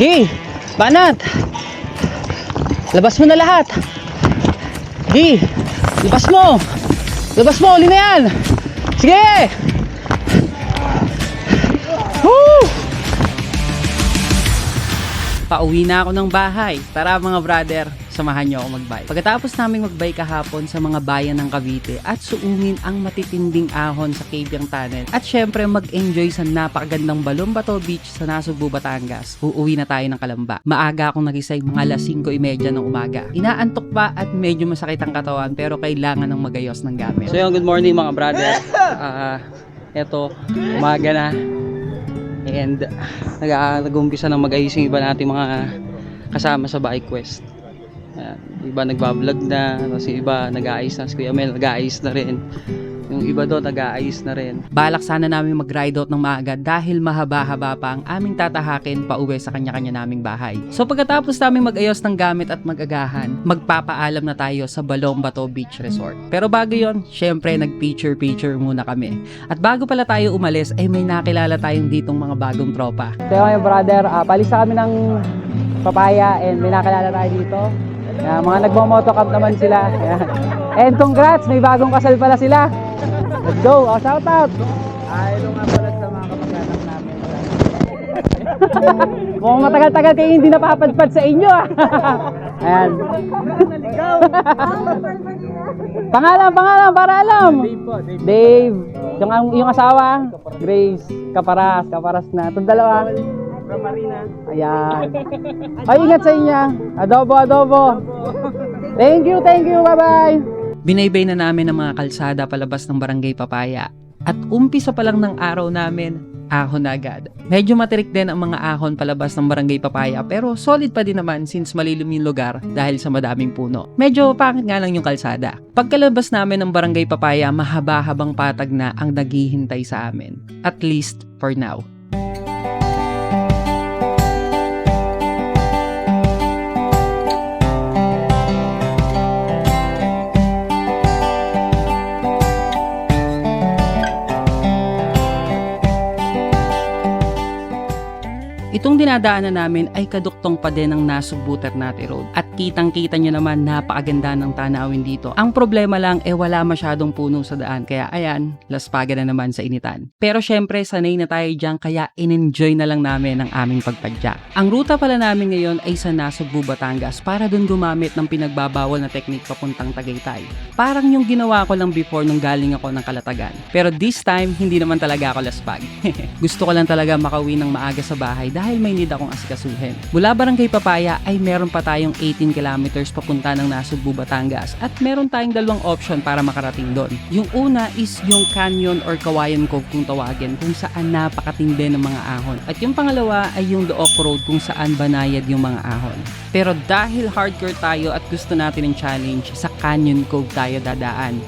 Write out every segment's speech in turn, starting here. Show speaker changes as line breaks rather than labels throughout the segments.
Di! Banat! Labas mo na lahat! Di! Labas mo! Labas mo! Uli na yan! Sige! Woo! Pauwi na ako ng bahay. Tara mga brother, samahan niyo ako magbike. Pagkatapos naming magbike kahapon sa mga bayan ng Cavite at suungin ang matitinding ahon sa Cabiang Tunnel at syempre mag-enjoy sa napakagandang Balombato Beach sa Nasugbu, Batangas, uuwi na tayo ng Kalamba. Maaga akong nagisay mga alas 5.30 ng umaga. Inaantok pa at medyo masakit ang katawan pero kailangan ng magayos ng gamit. So yun, good morning mga brother. Ah, eto, umaga na. And nag nag-umpisa ng mag-ayos yung iba nating mga kasama sa Bike Quest. Ayan, iba nagbablog na, tapos yung iba nag-aayos na, si Kuya Mel nag-aayos na rin. Yung iba doon nag-aayos na rin. Balak sana namin mag-ride out ng maaga dahil mahaba-haba pa ang aming tatahakin pa uwi sa kanya-kanya naming bahay. So pagkatapos namin mag-ayos ng gamit at mag-agahan, magpapaalam na tayo sa Balombato Beach Resort. Pero bago yon, syempre nag-picture-picture muna kami. At bago pala tayo umalis, ay may nakilala tayong ditong mga bagong tropa. So yung brother, uh, palisa kami ng papaya and may nakilala tayo dito. Uh, mga nagmo-motocamp naman sila. Ayan. And congrats, may bagong kasal pala sila. Let's go, oh, shout out!
Ito nga pala sa mga kamag-anak namin.
Mukhang matagal-tagal kayo hindi napapadpad sa inyo ah. Ayan. Pangalan, pangalan, para alam.
Dave po, Dave.
Dave, yung, ang- yung asawa, Grace, Kaparas, Kaparas na. Itong dalawa,
From Marina.
ayan. Ay, ingat sa inyo. Adobo, adobo. Thank you, thank you, bye-bye. Binaybay na namin ang mga kalsada palabas ng Barangay Papaya. At umpisa pa lang ng araw namin, ahon na agad. Medyo matirik din ang mga ahon palabas ng Barangay Papaya pero solid pa din naman since malilim yung lugar dahil sa madaming puno. Medyo pangit nga lang yung kalsada. Pagkalabas namin ng Barangay Papaya, mahaba-habang patag na ang naghihintay sa amin. At least for now. Dinadaanan namin ay kaduktong pa din ng Nasugbu Ternate Road. At kitang-kita nyo naman napakaganda ng tanawin dito. Ang problema lang eh wala masyadong puno sa daan. Kaya ayan, laspaga na naman sa initan. Pero syempre sanay na tayo dyan kaya in-enjoy na lang namin ang aming pagpadyak. Ang ruta pala namin ngayon ay sa Nasugbu, Batangas para dun gumamit ng pinagbabawal na teknik papuntang Tagaytay. Parang yung ginawa ko lang before nung galing ako ng Kalatagan. Pero this time, hindi naman talaga ako laspag. Gusto ko lang talaga makauwi ng maaga sa bahay dahil may need akong asikasuhin. Mula Barangay Papaya ay meron pa tayong 18 kilometers papunta ng Nasugbu, Batangas at meron tayong dalawang option para makarating doon. Yung una is yung Canyon or Kawayan Cove kung tawagin kung saan napakatindi ng mga ahon. At yung pangalawa ay yung Dook Road kung saan banayad yung mga ahon. Pero dahil hardcore tayo at gusto natin ng challenge, sa Canyon Cove tayo dadaan.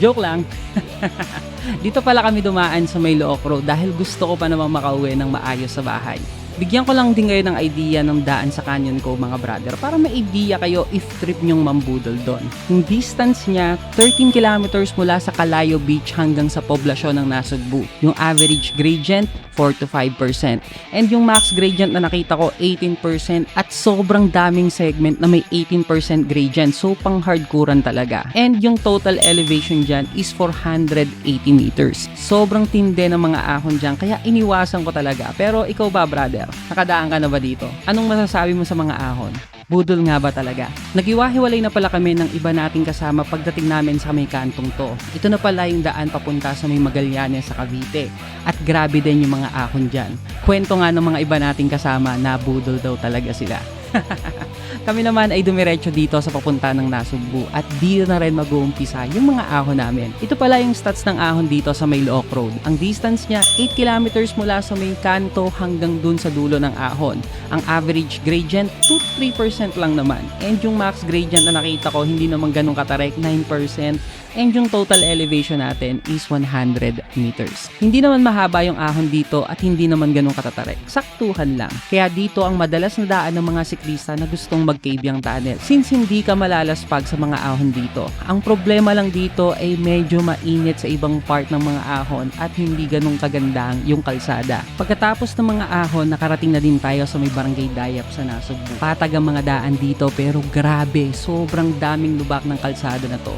Joke lang. Dito pala kami dumaan sa may Look Road dahil gusto ko pa naman makauwi ng maayos sa bahay. Bigyan ko lang din kayo ng idea ng daan sa canyon ko mga brother para may idea kayo if trip nyong mambudol doon. Yung distance niya, 13 kilometers mula sa Calayo Beach hanggang sa poblasyon ng Nasugbu. Yung average gradient, 4 to 5%. And yung max gradient na nakita ko, 18% at sobrang daming segment na may 18% gradient. So, pang hardcorean talaga. And yung total elevation dyan is 480 meters. Sobrang tindi ng mga ahon dyan, kaya iniwasan ko talaga. Pero ikaw ba, brother? Nakadaan ka na ba dito? Anong masasabi mo sa mga ahon? Budol nga ba talaga? Nagiwahiwalay na pala kami ng iba nating kasama pagdating namin sa may kantong to. Ito na pala yung daan papunta sa may Magallanes sa Cavite. At grabe din yung mga ahon dyan. Kwento nga ng mga iba nating kasama na budol daw talaga sila. Kami naman ay dumiretso dito sa papunta ng Nasugbu at dito na rin mag-uumpisa yung mga ahon namin. Ito pala yung stats ng ahon dito sa may Road. Ang distance niya 8 kilometers mula sa main kanto hanggang dun sa dulo ng ahon. Ang average gradient 2-3% lang naman. And yung max gradient na nakita ko hindi naman ganun katarek 9%. And yung total elevation natin is 100 meters. Hindi naman mahaba yung ahon dito at hindi naman ganun katatarik. Saktuhan lang. Kaya dito ang madalas na daan ng mga siklista na gustong mag-cave tunnel since hindi ka malalaspag sa mga ahon dito. Ang problema lang dito ay medyo mainit sa ibang part ng mga ahon at hindi ganun kagandang yung kalsada. Pagkatapos ng mga ahon, nakarating na din tayo sa may barangay Dayap sa Nasugbu. Patag ang mga daan dito pero grabe, sobrang daming lubak ng kalsada na to.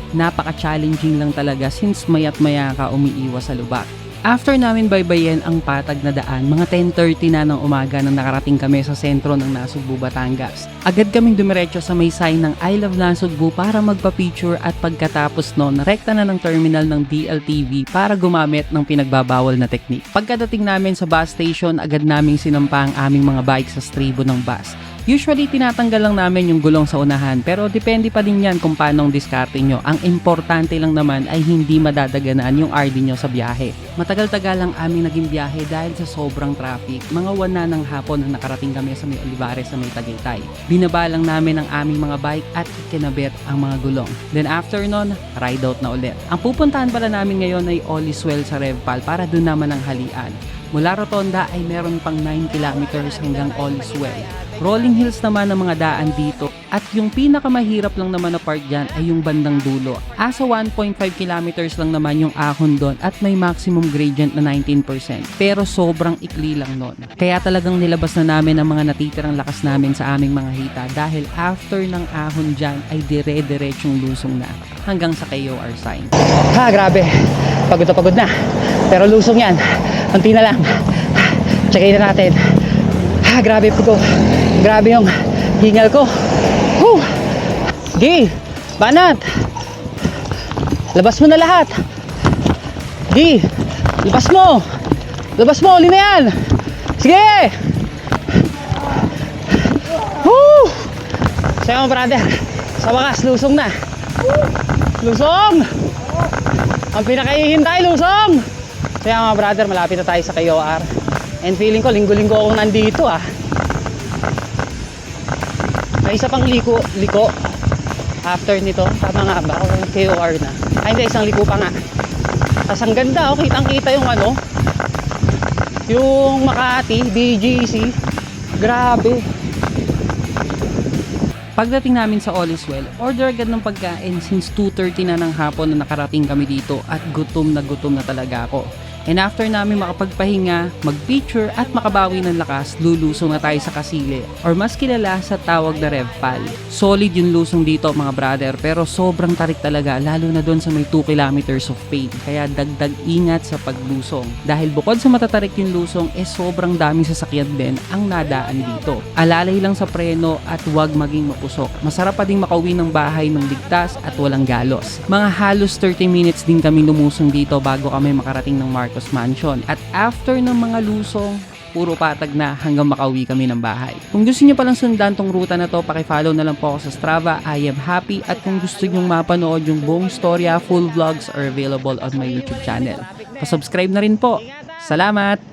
Napaka-challenging lang talaga since mayat maya ka umiiwas sa lubak. After namin baybayin ang patag na daan, mga 10.30 na ng umaga nang nakarating kami sa sentro ng Nasugbu, Batangas. Agad kaming dumiretso sa may sign ng I Love Nasugbu para magpa-picture at pagkatapos nun, rekta na ng terminal ng DLTV para gumamit ng pinagbabawal na teknik. Pagkadating namin sa bus station, agad naming sinampa ang aming mga bike sa stribo ng bus. Usually, tinatanggal lang namin yung gulong sa unahan pero depende pa din yan kung paano ang diskarte nyo. Ang importante lang naman ay hindi madadaganan yung RD nyo sa biyahe. Matagal-tagal ang aming naging biyahe dahil sa sobrang traffic. Mga wana ng hapon na nakarating kami sa may Olivares sa may Tagaytay. Binaba lang namin ang aming mga bike at kinabit ang mga gulong. Then after nun, ride out na ulit. Ang pupuntahan pala namin ngayon ay Oliswell sa Revpal para doon naman ang halian. Mula Rotonda ay meron pang 9 kilometers hanggang Oliswell. Rolling hills naman ang mga daan dito at yung pinakamahirap lang naman na part dyan ay yung bandang dulo. Asa 1.5 kilometers lang naman yung ahon doon at may maximum gradient na 19%. Pero sobrang ikli lang nun. Kaya talagang nilabas na namin ang mga natitirang lakas namin sa aming mga hita dahil after ng ahon dyan ay dire-diretsong lusong na hanggang sa KOR sign.
Ha, grabe. Pagod na pagod na. Pero lusong yan. Kunti na lang. Check na natin. Ha, grabe po ko. Grabe yung hingal ko. Whew! Gi! Banat! Labas mo na lahat. Gi! Labas mo! Labas mo! Uli na yan! Sige! Sa'yo brother. Sa wakas, lusong na. Lusong! Ang pinakahihintay, lusong! Kaya mga brother, malapit na tayo sa KOR. And feeling ko, linggo-linggo akong nandito ah. May isa pang liko, liko. After nito, tama nga ba? O KOR na. Ay hindi, isang liko pa nga. Tapos ang ganda, oh, kitang-kita yung ano, yung Makati, BGC. Grabe.
Pagdating namin sa Oliswell, order agad ng pagkain since 2.30 na ng hapon na nakarating kami dito at gutom na gutom na talaga ako. And after namin makapagpahinga, mag-picture at makabawi ng lakas, lulusong na tayo sa Kasile or mas kilala sa tawag na Revpal. Solid yung lusong dito mga brother pero sobrang tarik talaga lalo na doon sa may 2 kilometers of pain. Kaya dagdag ingat sa paglusong. Dahil bukod sa matatarik yung lusong, eh sobrang daming sasakyan din ang nadaan dito. Alalay lang sa preno at huwag maging mapusok. Masarap pa ding makauwi ng bahay ng ligtas at walang galos. Mga halos 30 minutes din kami lumusong dito bago kami makarating ng Marcos Mansion. At after ng mga lusong, puro patag na hanggang makauwi kami ng bahay. Kung gusto niyo palang sundan tong ruta na to, pakifollow na lang po ako sa Strava, I am happy. At kung gusto niyo mapanood yung buong storya, full vlogs are available on my YouTube channel. Pa-subscribe na rin po. Salamat!